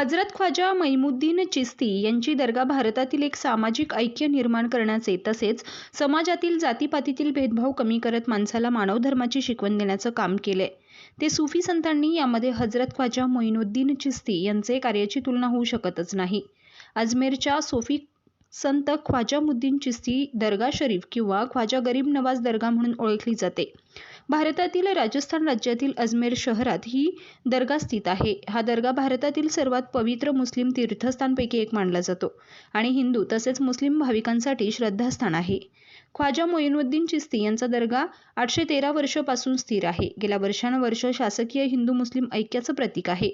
हजरत ख्वाजा मैमुद्दीन चिस्ती यांची दर्गा भारतातील एक सामाजिक ऐक्य निर्माण करण्याचे तसेच समाजातील जातीपातीतील भेदभाव कमी करत माणसाला मानवधर्माची शिकवण देण्याचं काम केले. ते सुफी संतांनी यामध्ये हजरत ख्वाजा मोईनुद्दीन चिस्ती यांचे कार्याची तुलना होऊ शकतच नाही. अजमेरच्या सोफी संत ख्वाजामुद्दीन चिस्ती दर्गा शरीफ किंवा ख्वाजा गरीब नवाज दर्गा म्हणून ओळखली जाते. भारतातील राजस्थान राज्यातील अजमेर शहरात ही दर्गा स्थित आहे. हा दर्गा भारतातील सर्वात पवित्र मुस्लिम तीर्थस्थानपैकी एक मानला जातो आणि हिंदू तसेच मुस्लिम भाविकांसाठी श्रद्धास्थान आहे. ख्वाजा मोईनुद्दीन चिस्ती यांचा दर्गा आठशे तेरा वर्षापासून स्थिर आहे. गेल्या वर्षानुवर्ष शासकीय हिंदू मुस्लिम ऐक्याचं प्रतीक आहे.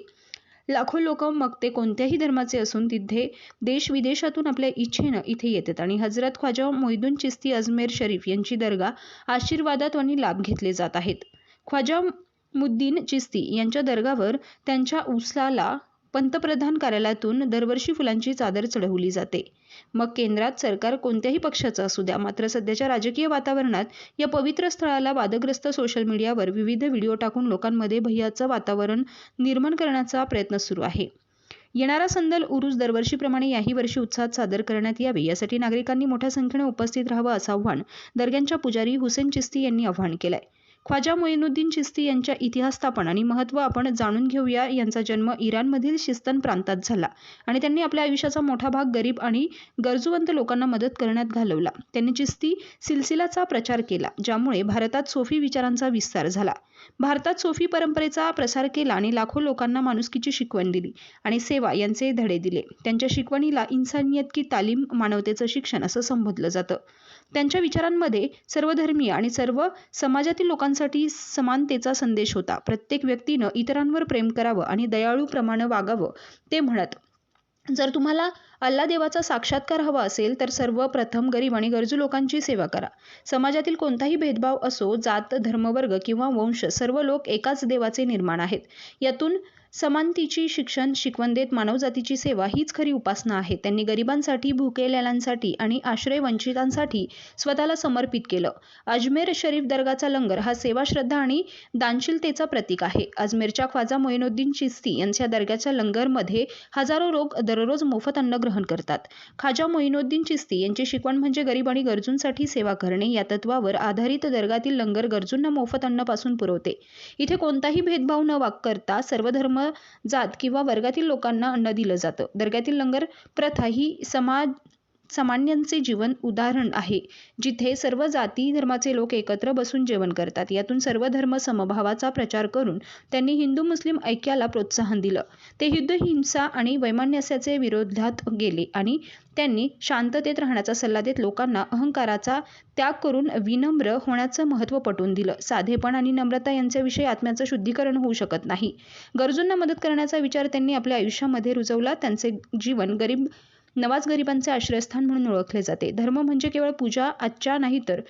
लाखो लोक मग ते कोणत्याही धर्माचे असून तिथे देश विदेशातून आपल्या इच्छेनं इथे येतात. आणि हजरत ख्वाजा मोहिदून चिस्ती अजमेर शरीफ यांची दर्गा आशीर्वादात आणि लाभ घेतले जात आहेत. ख्वाजा मुद्दीन चिस्ती यांच्या दर्गावर त्यांच्या उसाला पंतप्रधान कार्यालयातून दरवर्षी फुलांची चादर चढवली जाते. मग केंद्रात सरकार कोणत्याही पक्षाचं असू द्या मात्र सध्याच्या राजकीय वातावरणात या पवित्र स्थळाला वादग्रस्त सोशल मीडियावर विविध व्हिडिओ टाकून लोकांमध्ये भय्याचं वातावरण निर्माण करण्याचा प्रयत्न सुरू आहे. येणारा संदल उरुस दरवर्षीप्रमाणे याही वर्षी उत्साहात सादर करण्यात यावे यासाठी नागरिकांनी मोठ्या संख्येने उपस्थित राहावं असं आव्हान दर्ग्यांच्या पुजारी हुसेन चिस्ती यांनी आव्हान केलंय. ख्वाजा मोईनुद्दीन चिस्ती यांच्या इतिहास स्थापन आणि महत्त्व आपण जाणून घेऊया. यांचा जन्म इराणमधील शिस्तन प्रांतात झाला आणि त्यांनी आपल्या आयुष्याचा मोठा भाग गरीब आणि गरजूवंत लोकांना मदत करण्यात घालवला. त्यांनी चिस्ती सिलसिलाचा प्रचार केला ज्यामुळे भारतात सोफी विचारांचा विस्तार झाला. भारतात सोफी परंपरेचा प्रसार केला आणि लाखो लोकांना माणुसकीची शिकवण दिली आणि सेवा यांचे धडे दिले. त्यांच्या शिकवणीला इन्सानियत की तालीम मानवतेचं शिक्षण असं संबोधलं जातं. त्यांच्या विचारांमध्ये सर्वधर्मीय आणि सर्व समाजातील सर्वांसाठी समानतेचा संदेश होता. प्रत्येक व्यक्तीनं इतरांवर प्रेम करावं आणि दयाळूप्रमाणे वागावं ते म्हणत. जर तुम्हाला अल्ला देवाचा साक्षात्कार हवा असेल तर सर्वप्रथम गरीब आणि गरजू लोकांची सेवा करा. समाजातील कोणताही भेदभाव असो जात धर्मवर्ग किंवा वंश सर्व लोक एकाच देवाचे निर्माण आहेत. यातून समानतेची शिक्षण शिकवण देत मानवजातीची सेवा हीच खरी उपासना आहे. त्यांनी गरिबांसाठी भुकेलेल्यांसाठी आणि आश्रय वंचितांसाठी स्वतःला समर्पित केलं. अजमेर शरीफ दर्गाचा लंगर हा सेवा श्रद्धा आणि दानशीलतेचा प्रतीक आहे. अजमेरच्या ख्वाजा मोहिनुद्दीन चिस्ती यांच्या दर्ग्याच्या लंगरमध्ये हजारो लोक दररोज मोफत अन्न ग्रहण करतात. खाजा मोहिनुद्दीन चिस्ती यांची शिकवण म्हणजे गरीब आणि गरजूंसाठी सेवा करणे या तत्वावर आधारित दर्गातील लंगर गरजूंना मोफत अन्नपासून पुरवते. इथे कोणताही भेदभाव न वाक करता सर्व धर्म जात किंवा वर्गातील लोकांना अन्न दिलं जातं. दर्ग्यातील लंगर प्रथा ही समाज सामान्यांचे जीवन उदाहरण आहे जिथे सर्व जाती धर्माचे लोक एकत्र बसून जेवण करतात. यातून सर्व धर्म समभावाचा प्रचार करून त्यांनी हिंदू मुस्लिम ऐक्याला प्रोत्साहन दिलं. ते युद्ध हिंसा आणि वैमान्यस्याचे विरोधात गेले आणि त्यांनी शांततेत राहण्याचा सल्ला देत लोकांना अहंकाराचा त्याग करून विनम्र होण्याचं महत्त्व पटवून दिलं. साधेपण आणि नम्रता यांच्याविषयी आत्म्याचं शुद्धीकरण होऊ शकत नाही. गरजूंना मदत करण्याचा विचार त्यांनी आपल्या आयुष्यामध्ये रुजवला. त्यांचे जीवन गरीब नवाज गरिबांचे आश्रयस्थान म्हणून ओळखले जाते. धर्म म्हणजे केवळ पूजा आजच्या नाही तर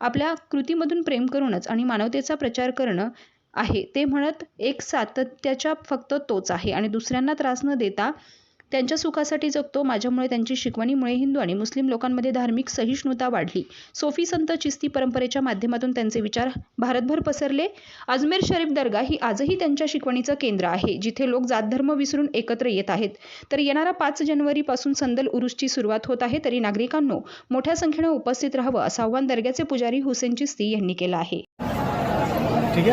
आपल्या कृतीमधून प्रेम करूनच आणि मानवतेचा प्रचार करणं आहे. ते म्हणत एक सातत्याच्या फक्त तोच आहे आणि दुसऱ्यांना त्रास न देता त्यांच्या सुखासाठी जगतो. माझ्यामुळे त्यांची शिकवणीमुळे हिंदू आणि मुस्लिम लोकांमध्ये धार्मिक सहिष्णुता वाढली. सोफी संत चिस्ती परंपरेच्या माध्यमातून त्यांचे विचार भारतभर पसरले. अजमेर शरीफ दर्गा ही आजही त्यांच्या शिकवणीचं केंद्र आहे जिथे लोक जातधर्म विसरून एकत्र येत आहेत. तर येणारा पाच जानेवारीपासून संदल उरुसची सुरुवात होत आहे तरी नागरिकांनो मोठ्या संख्येनं उपस्थित राहावं असं आव्हान दर्ग्याचे पुजारी हुसेन चिस्ती यांनी केलं आहे. ठीक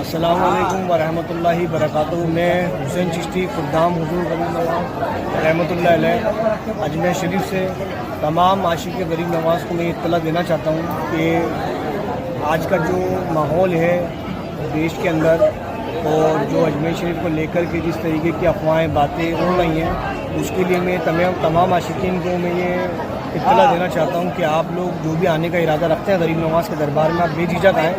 السلام ہاں۔ علیکم ورحمۃ اللہ وبرکاتہ۔ میں حسین چشتی خدام حضور غریب رحمۃ اللہ علیہ۔ اجمیر شریف سے تمام عاشق غریب نواز کو میں اطلاع دینا چاہتا ہوں کہ آج کا جو ماحول ہے دیش کے اندر اور جو اجمیر شریف کو لے کر کے جس طریقے کی افواہیں باتیں ہو رہی ہیں اس کے لیے میں تمام تمام عاشقین کو میں یہ اطلاع دینا چاہتا ہوں کہ آپ لوگ جو بھی آنے کا ارادہ رکھتے ہیں غریب نواز کے دربار میں آپ بے جھجھک آئیں۔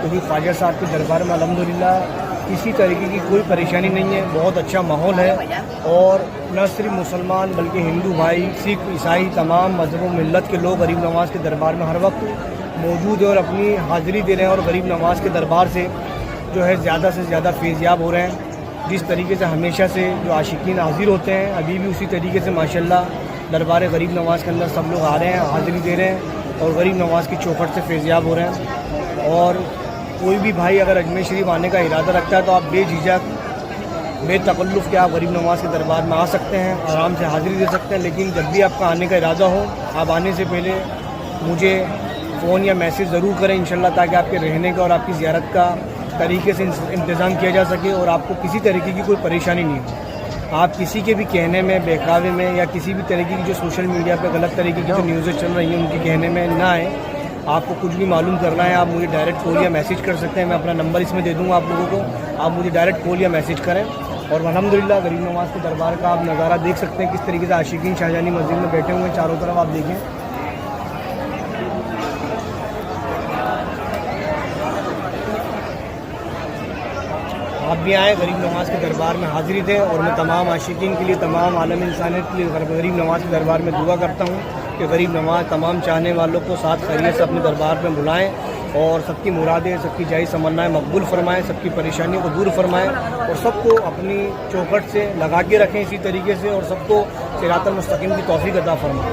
کیونکہ خواجہ صاحب کے دربار میں الحمدللہ کسی طریقے کی کوئی پریشانی نہیں ہے، بہت اچھا ماحول ہے۔ اور نہ صرف مسلمان بلکہ ہندو بھائی، سکھ، عیسائی، تمام مذہب و ملت کے لوگ غریب نواز کے دربار میں ہر وقت موجود ہے اور اپنی حاضری دے رہے ہیں اور غریب نواز کے دربار سے جو ہے زیادہ سے زیادہ فیضیاب ہو رہے ہیں۔ جس طریقے سے ہمیشہ سے جو عاشقین حاضر ہوتے ہیں، ابھی بھی اسی طریقے سے ماشاء اللہ دربار غریب نواز کے اندر سب لوگ آ رہے ہیں، حاضری دے رہے ہیں اور غریب نواز کی چوکھٹ سے فیضیاب ہو رہے ہیں۔ اور کوئی بھی بھائی اگر اجمیر شریف آنے کا ارادہ رکھتا ہے تو آپ بے جھجھک بے تکلف کے آپ غریب نواز کے دربار میں آ سکتے ہیں آرام سے حاضری دے سکتے ہیں لیکن جب بھی آپ کا آنے کا ارادہ ہو آپ آنے سے پہلے مجھے فون یا میسیج ضرور کریں انشاءاللہ تاکہ آپ کے رہنے کا اور آپ کی زیارت کا طریقے سے انتظام کیا جا سکے اور آپ کو کسی طریقے کی کوئی پریشانی نہیں ہو۔ آپ کسی کے بھی کہنے میں بہکاوے میں یا کسی بھی طریقے کی جو سوشل میڈیا پہ غلط طریقے کی جو نیوزیں چل رہی ہیں ان کے کہنے میں نہ آئیں۔ آپ کو کچھ بھی معلوم کرنا ہے، آپ مجھے ڈائریکٹ کال یا میسج کر سکتے ہیں، میں اپنا نمبر اس میں دے دوں گا آپ لوگوں کو۔ آپ مجھے ڈائریکٹ کال یا میسج کریں۔ اور الحمد للہ غریب نواز کے دربار کا آپ نظارہ دیکھ سکتے ہیں، کس طریقے سے عاشقین شاہجہانی مسجد میں بیٹھے ہوئے ہیں، چاروں طرف آپ دیکھیں۔ آپ بھی آئیں، غریب نواز کے دربار میں حاضری دیں۔ اور میں تمام عاشقین کے لیے، تمام عالم انسانیت کے لیے، غریب نواز کے دربار میں دعا کرتا ہوں۔ کہ غریب نواز، تمام چاہنے والوں کو ساتھ خیریت سے اپنے دربار میں بلائیں اور سب کی مرادیں، سب کی جائز تمنائیں مقبول فرمائیں، سب کی پریشانیوں کو دور فرمائیں اور سب کو اپنی چوکٹ سے لگا کے رکھیں اسی طریقے سے اور سب کو سیرات المستقیم کی توفیق ادا فرمائیں۔